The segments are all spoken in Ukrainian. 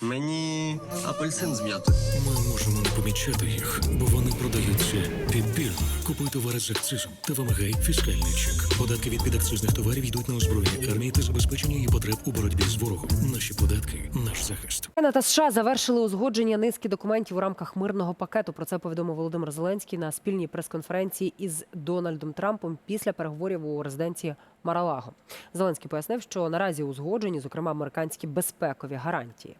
Мені апельсин з м'ятою. Ми можемо не помічати їх, бо вони продаються підбірно. Купуй товари з акцизом та вимагай фіскальний чек. Податки від підакцизних товарів йдуть на озброєння армії та забезпечення її потреб у боротьбі з ворогом. Наші податки наш захист. Україна та США завершили узгодження низки документів у рамках мирного пакету. Про це повідомив Володимир Зеленський на спільній прес-конференції із Дональдом Трампом після переговорів у резиденції Маралаго. Зеленський пояснив, що наразі узгоджені, зокрема, американські безпекові гарантії.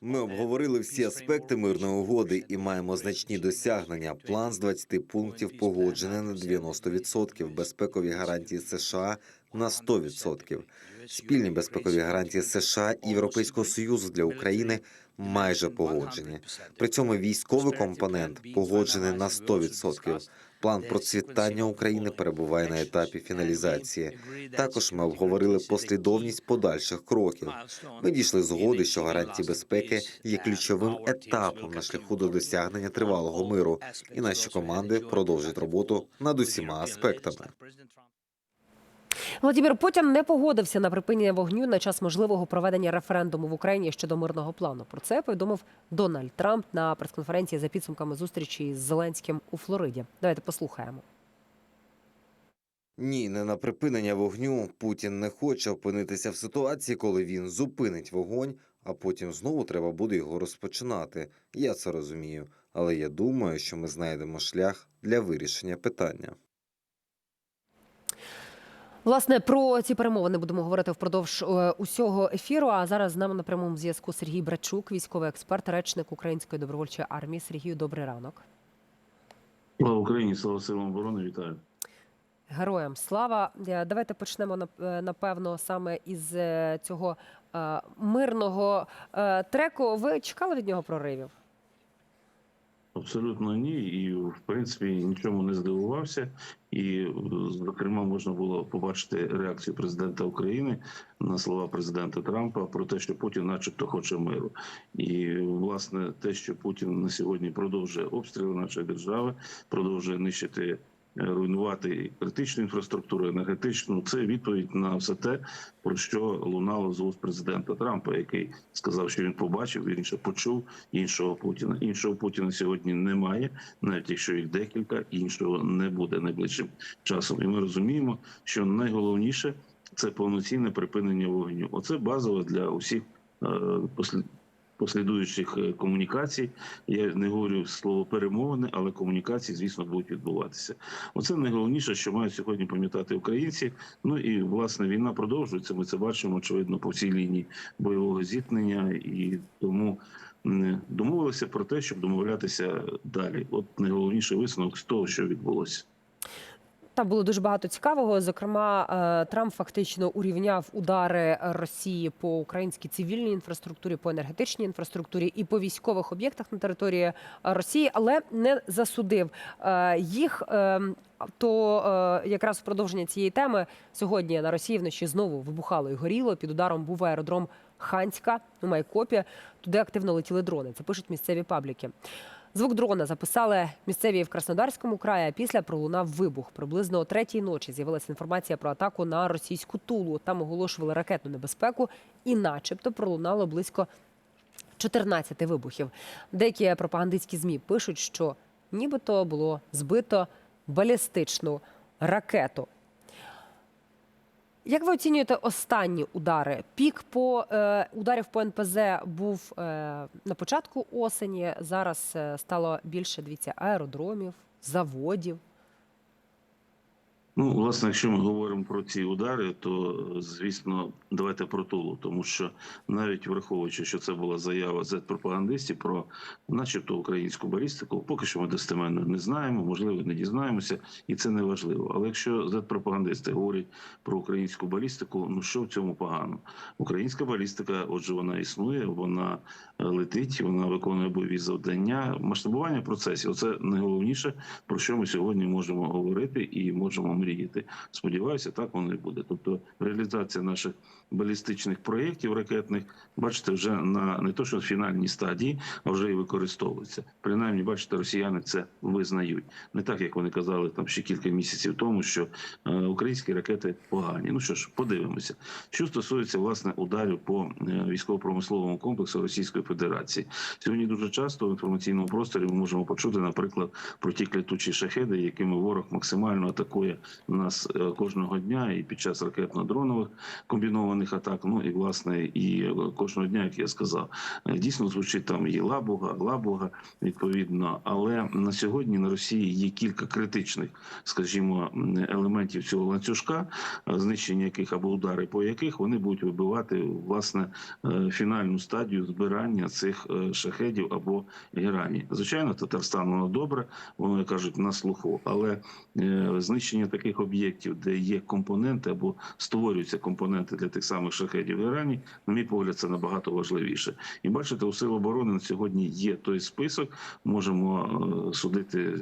Ми обговорили всі аспекти мирної угоди і маємо значні досягнення. План з 20 пунктів погоджений на 90%, безпекові гарантії США на 100%. Спільні безпекові гарантії США і Європейського союзу для України майже погоджені. При цьому військовий компонент погоджений на 100%. План процвітання України перебуває на етапі фіналізації. Також ми обговорили послідовність подальших кроків. Ми дійшли згоди, що гарантії безпеки є ключовим етапом на шляху до досягнення тривалого миру, і наші команди продовжать роботу над усіма аспектами. Владимир Путін не погодився на припинення вогню на час можливого проведення референдуму в Україні щодо мирного плану. Про це повідомив Дональд Трамп на прес-конференції за підсумками зустрічі з Зеленським у Флориді. Давайте послухаємо. Ні, не на припинення вогню. Путін не хоче опинитися в ситуації, коли він зупинить вогонь, а потім знову треба буде його розпочинати. Я це розумію, але я думаю, що ми знайдемо шлях для вирішення питання. Власне, про ці перемовини будемо говорити впродовж е, усього ефіру. А зараз з нами на прямому зв'язку Сергій Брачук, військовий експерт, речник Української добровольчої армії. Сергію, добрий ранок. Слава Україні, слава силам оборони, вітаю. Героям слава. Е, Давайте почнемо е, напевно саме із цього мирного треку. Ви чекали від нього проривів? Абсолютно ні. І в принципі нічому не здивувався. І зокрема можна було побачити реакцію президента України на слова президента Трампа про те, що Путін, начебто, хоче миру. І власне те, що Путін на сьогодні продовжує обстріли нашої держави, продовжує нищити. Е, Руйнувати критичну інфраструктуру, енергетичну це відповідь на все те, про що лунало з уст президента Трампа, який сказав, що він побачив, вірніше почув іншого Путіна. Іншого Путіна сьогодні немає, навіть якщо їх декілька, іншого не буде найближчим часом. І ми розуміємо, що найголовніше це повноцінне припинення вогню. Оце базово для усіх е, послідуючих е, комунікацій. Я не говорю слово перемовини, але комунікації, звісно, будуть відбуватися. Оце найголовніше, що мають сьогодні пам'ятати українці. Ну і власне війна продовжується. Ми це бачимо очевидно по всій лінії бойового зіткнення, і тому домовилися про те, щоб домовлятися далі. От найголовніший висновок з того, що відбулося. Там було дуже багато цікавого. Зокрема, е, Трамп фактично урівняв удари Росії по українській цивільній інфраструктурі, по енергетичній інфраструктурі і по військових об'єктах на території е, Росії, але не засудив е, їх. То якраз в продовження цієї теми сьогодні на Росії вночі знову вибухало і горіло. Під ударом був аеродром Ханська у Майкопі. Туди активно летіли дрони. Це пишуть місцеві пабліки. Звук дрона записали місцеві в Краснодарському краї. а Після пролунав вибух. Приблизно о третій ночі з'явилася інформація про атаку на російську тулу. Там оголошували ракетну небезпеку, і, начебто, пролунало близько 14 вибухів. Деякі пропагандистські змі пишуть, що нібито було збито балістичну ракету. Як ви оцінюєте останні удари? Пік по е, ударів по НПЗ був е, на початку осені. Зараз е, стало більше дивіться, аеродромів, заводів. Ну, власне, якщо ми говоримо про ці удари, то звісно, давайте про Тулу, тому що навіть враховуючи, що це була заява Z-пропагандистів про, начебто, українську балістику, поки що ми достеменно не знаємо, можливо, не дізнаємося, і це не важливо. Але якщо Z-пропагандисти говорять про українську балістику, ну що в цьому погано? Українська балістика, отже, вона існує, вона е, летить, вона виконує бойові завдання. Масштабування процесів це найголовніше, про що ми сьогодні можемо говорити і можемо помріяти. Сподіваюся, так воно і буде. Тобто реалізація наших балістичних проєктів ракетних, бачите, вже на не то, що в фінальній стадії, а вже і використовується. Принаймні, бачите, росіяни це визнають. Не так, як вони казали там ще кілька місяців тому, що е, українські ракети погані. Ну що ж, подивимося. Що стосується власне ударів по е, військово-промисловому комплексу Російської Федерації, сьогодні дуже часто в інформаційному просторі ми можемо почути, наприклад, про ті клятучі шахеди, якими ворог максимально атакує нас е, кожного дня і під час ракетно-дронових комбінованих атак. Ну і власне і е, кожного дня, як я сказав, Е, дійсно звучить там і лабуга, лабуга відповідно. Але на сьогодні на Росії є кілька критичних, скажімо, елементів цього ланцюжка, знищення яких або удари по яких вони будуть вибивати власне фінальну стадію збирання цих шахедів або герані. Звичайно, Татарстан воно добре, воно кажуть на слуху, але знищення таких об'єктів, де є компоненти або створюються компоненти для тих самих шахедів і герані, на мій погляд, це набагато важливіше. І бачите, у сил оборони на сьогодні є той список. Можемо е, судити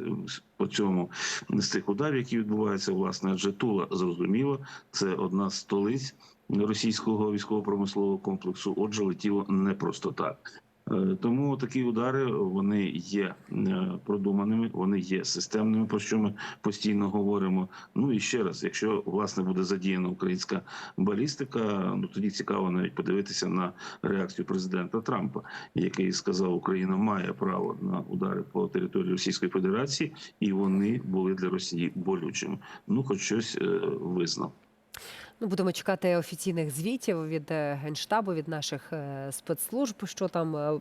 по цьому з тих ударів, які відбуваються, власне, адже Тула зрозуміло, це одна з столиць російського військово-промислового комплексу. Отже, летіло не просто так. Е, Тому такі удари вони є е, продуманими, вони є системними, про що ми постійно говоримо. Ну і ще раз, якщо власне буде задіяна українська балістика, ну тоді цікаво навіть подивитися на реакцію президента Трампа, який сказав, Україна має право на удари по території Російської Федерації, і вони були для Росії болючими. Ну, хоч щось е, визнав. Ну, будемо чекати офіційних звітів від е, генштабу, від наших е, спецслужб, що там е,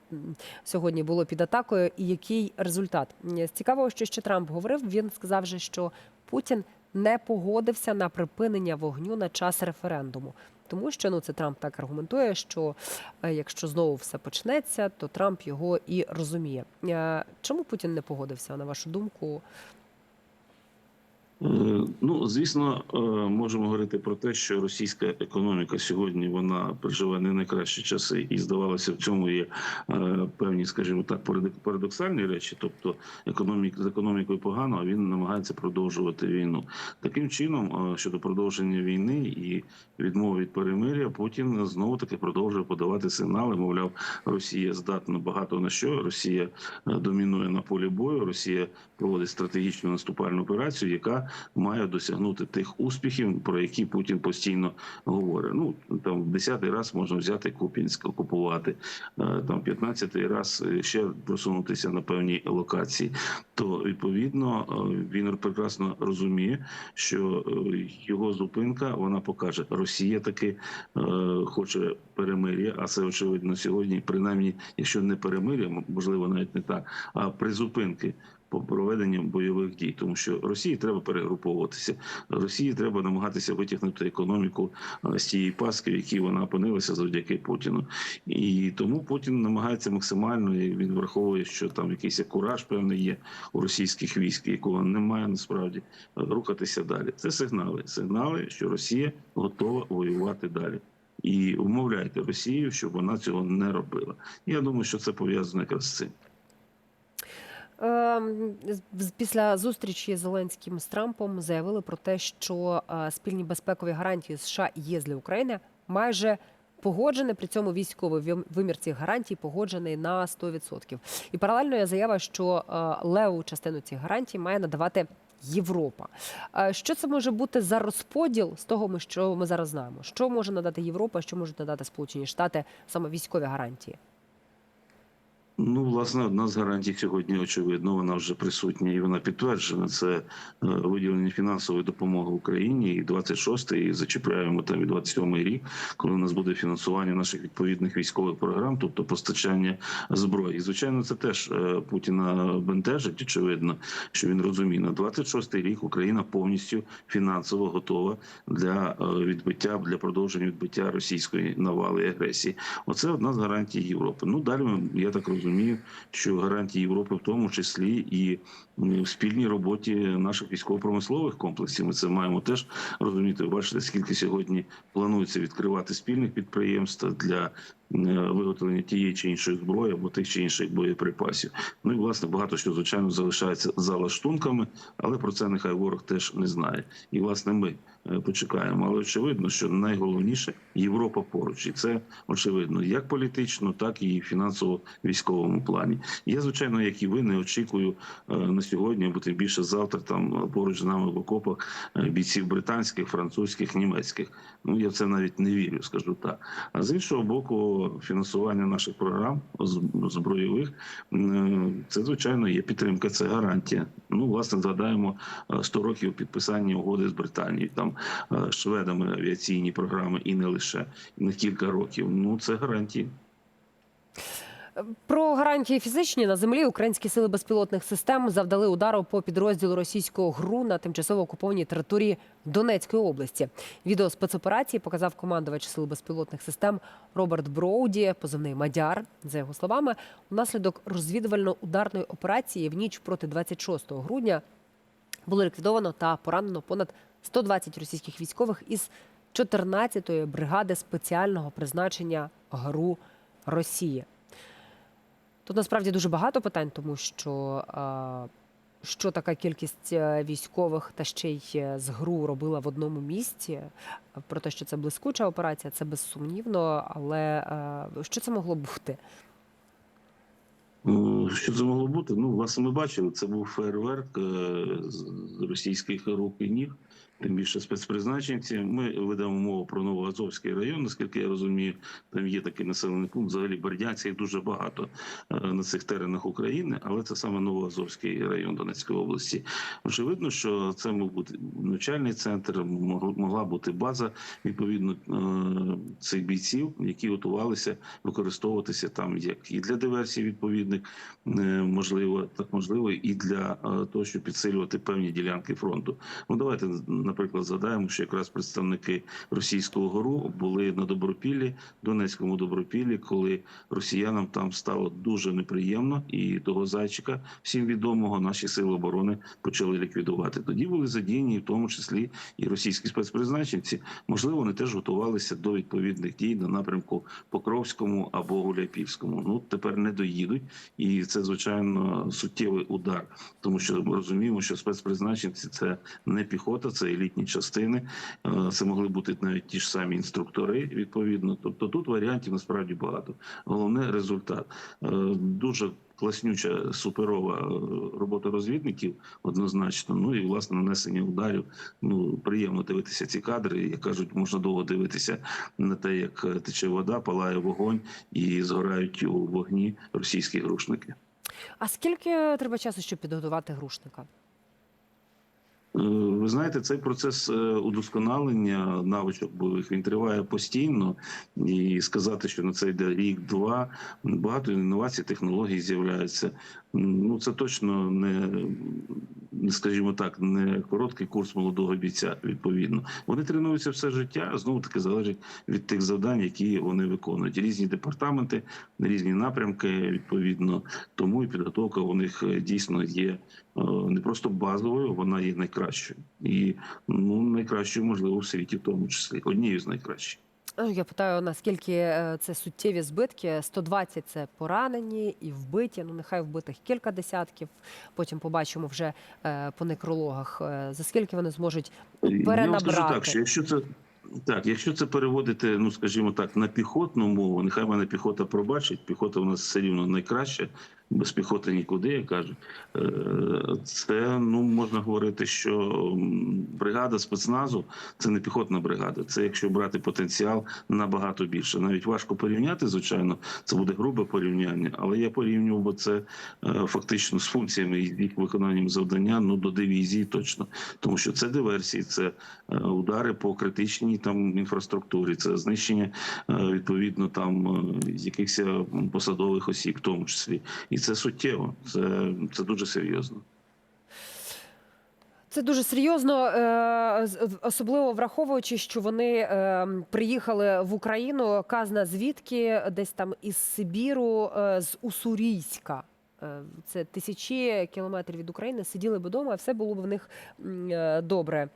сьогодні було під атакою, і який результат. Цікаво, що ще Трамп говорив. Він сказав, же, що Путін не погодився на припинення вогню на час референдуму. Тому що ну це Трамп так аргументує, що якщо знову все почнеться, то Трамп його і розуміє. Чому Путін не погодився, на вашу думку? Е, Ну, звісно, е, можемо говорити про те, що російська економіка сьогодні вона переживає не найкращі часи, і здавалося, в цьому є е, певні, скажімо так, парадок- парадоксальні речі. Тобто, економік з економікою погано, а він намагається продовжувати війну. Таким чином, щодо продовження війни і відмови від перемиря, Путін знову таки продовжує подавати сигнали. Мовляв, Росія здатна багато на що. Росія домінує на полі бою. Росія проводить стратегічну наступальну операцію, яка має досягнути тих успіхів, про які Путін постійно говорить. Ну там десятий раз можна взяти Купінськ, окупувати, е, там 15-й раз е, ще просунутися на певні локації. То відповідно е, він прекрасно розуміє, що е, його зупинка вона покаже, Росія таки е, хоче перемир'я, а це очевидно сьогодні, принаймні, якщо не перемир'я, можливо, навіть не так, а призупинки по проведенню бойових дій, тому що Росії треба перегруповуватися. Росії треба намагатися витягнути економіку з тієї паски, в якій вона опинилася завдяки Путіну. І тому Путін намагається максимально і він враховує, що там якийсь кураж певний є у російських військ, якого немає насправді е, рухатися далі. Це сигнали, сигнали, що Росія готова воювати далі. І вмовляйте Росію, щоб вона цього не робила. Я думаю, що це пов'язано якраз з цим. Ем, Після зустрічі Зеленським з Трампом заявили про те, що е, спільні безпекові гарантії США і ЄС для України майже погоджений. При цьому військовий вим- вимір цих гарантій погоджений на 100%. І паралельно є заява, що е, леву частину цих гарантій має надавати Європа. Е, Що це може бути за розподіл з того, що ми зараз знаємо? Що може надати Європа, що можуть надати Сполучені Штати саме військові гарантії? Ну, власне, одна з гарантій сьогодні, очевидно, вона вже присутня і вона підтверджена. Це е, виділення фінансової допомоги Україні і 26-й, і зачіпляємо там і 27-й рік, коли у нас буде фінансування наших відповідних військових програм, тобто постачання зброї. І звичайно, це теж е, Путіна бентежить. Очевидно, що він розуміє на 26-й рік Україна повністю фінансово готова для е, відбиття для продовження відбиття російської навали і агресії. Оце одна з гарантій Європи. Ну далі я так розумію, розумію, що гарантії Європи, в тому числі і в спільній роботі наших військово-промислових комплексів. Ми це маємо теж розуміти. Бачите, скільки сьогодні планується відкривати спільних підприємств для е, виготовлення тієї чи іншої зброї або тих чи інших боєприпасів. Ну і власне багато що звичайно залишається за лаштунками, але про це нехай ворог теж не знає. І власне ми почекаємо. Але очевидно, що найголовніше Європа поруч, і це очевидно, як політично, так і фінансово-військовому плані. Я звичайно, як і ви, не очікую е, на сьогодні, або тим більше завтра там е, поруч з нами в окопах е, бійців британських, французьких, німецьких. Ну я в це навіть не вірю, скажу так. А з іншого боку, фінансування наших програм збройових е, це звичайно є підтримка, це гарантія. Ну, власне, згадаємо е, 100 років підписання угоди з Британією, там е, шведами авіаційні програми, і не лише на кілька років. Ну це гарантії. Про гарантії фізичні на землі українські сили безпілотних систем завдали удару по підрозділу російського ГРУ на тимчасово окупованій території Донецької області. Відео спецоперації показав командувач сил безпілотних систем Роберт Броуді, позивний Мадяр. За його словами, унаслідок розвідувально-ударної операції в ніч проти 26 грудня було ліквідовано та поранено понад 120 російських військових із 14-ї бригади спеціального призначення ГРУ Росії. Тут насправді дуже багато питань, тому що що така кількість е, військових та ще й е, з ГРУ робила в одному місці. Про те, що це блискуча операція, це безсумнівно. Але е, що це могло бути? Ну, Що це могло бути? Ну, власне, ми бачили, це був фейерверк е, з російських рук і ніг, тим більше спецпризначенці. Ми ведемо мову про Новоазовський район, наскільки я розумію, там є такий населений пункт. Взагалі Бердянська їх дуже багато е, на цих теренах України, але це саме Новоазовський район Донецької області. Очевидно, що це мав бути навчальний центр, мог- могла бути база відповідно е, цих бійців, які готувалися використовуватися там як і для диверсій відповідних, е, можливо, так можливо, і для того, щоб підсилювати певні ділянки фронту. Ну давайте наприклад згадаємо, що якраз представники російського гору були на добропіллі, Донецькому добропіллі, коли росіянам там стало дуже неприємно, і того зайчика всім відомого наші сили оборони почали ліквідувати. Тоді були задіяні, в тому числі і російські спецпризначенці. Можливо, вони теж готувалися до відповідних дій на напрямку Покровському або Гуляйпільському. Ну тепер не доїдуть, і це звичайно суттєвий удар, тому що ми розуміємо, що спецпризначенці це не піхота, це елітні частини. Е, Це могли бути навіть ті ж самі інструктори. Відповідно, тобто тут варіантів насправді багато. Головне результат Е, дуже. Класнюча суперова е, робота розвідників однозначно. Ну і власне нанесення ударів. Ну приємно дивитися ці кадри. Як кажуть, можна довго дивитися на те, як тече вода, палає вогонь і згорають у вогні російські грушники. А скільки треба часу, щоб підготувати грушника? Е, Ви знаєте, цей процес е, удосконалення навичок бойових він триває постійно, і сказати, що на це йде рік-два, багато інновацій, технологій з'являються. Ну це точно не, скажімо так, не короткий курс молодого бійця. Відповідно, вони тренуються все життя. Знову таки залежить від тих завдань, які вони виконують. Різні департаменти, різні напрямки. Відповідно, тому і підготовка у них е, дійсно є е, не просто базовою, вона є найкращою і ну найкращою, можливо, в світі, в тому числі однією з найкращих. Ну, Я питаю, наскільки е, це суттєві збитки? 120 – це поранені і вбиті. Ну нехай вбитих кілька десятків. Потім побачимо вже е, по некрологах. е, За скільки вони зможуть Я вам скажу так, що якщо це так, якщо це переводити, ну скажімо так, на піхотну мову, нехай мене піхота пробачить. Піхота у нас все рівно найкраща, без піхоти нікуди, як кажуть. Е, Це ну можна говорити, що бригада спецназу це не піхотна бригада. Це якщо брати потенціал набагато більше. Навіть важко порівняти, звичайно, це буде грубе порівняння, але я порівнював, бо це е, фактично з функціями і виконанням завдання ну до дивізії точно, тому що це диверсії, це е, удари по критичній там інфраструктурі, це знищення відповідно там якихось посадових осіб, в тому числі, і це суттєво. Це, це дуже серйозно. Це дуже серйозно, е, особливо враховуючи, що вони е, приїхали в Україну. Казна звідки десь там із Сибіру, е, з Уссурійська. Е, Це тисячі кілометрів від України. Сиділи б вдома, все було б в них добре.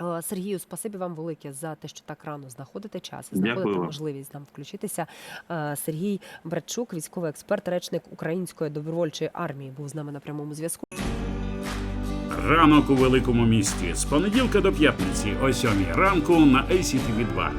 Е, Сергію, спасибі вам велике за те, що так рано знаходите час і знаходите Дякую можливість нам включитися. Е, Сергій Братчук, військовий експерт, речник Української добровольчої армії, був з нами на прямому зв'язку. Ранок у великому місті з понеділка до п'ятниці о 7 ранку на ACTV 2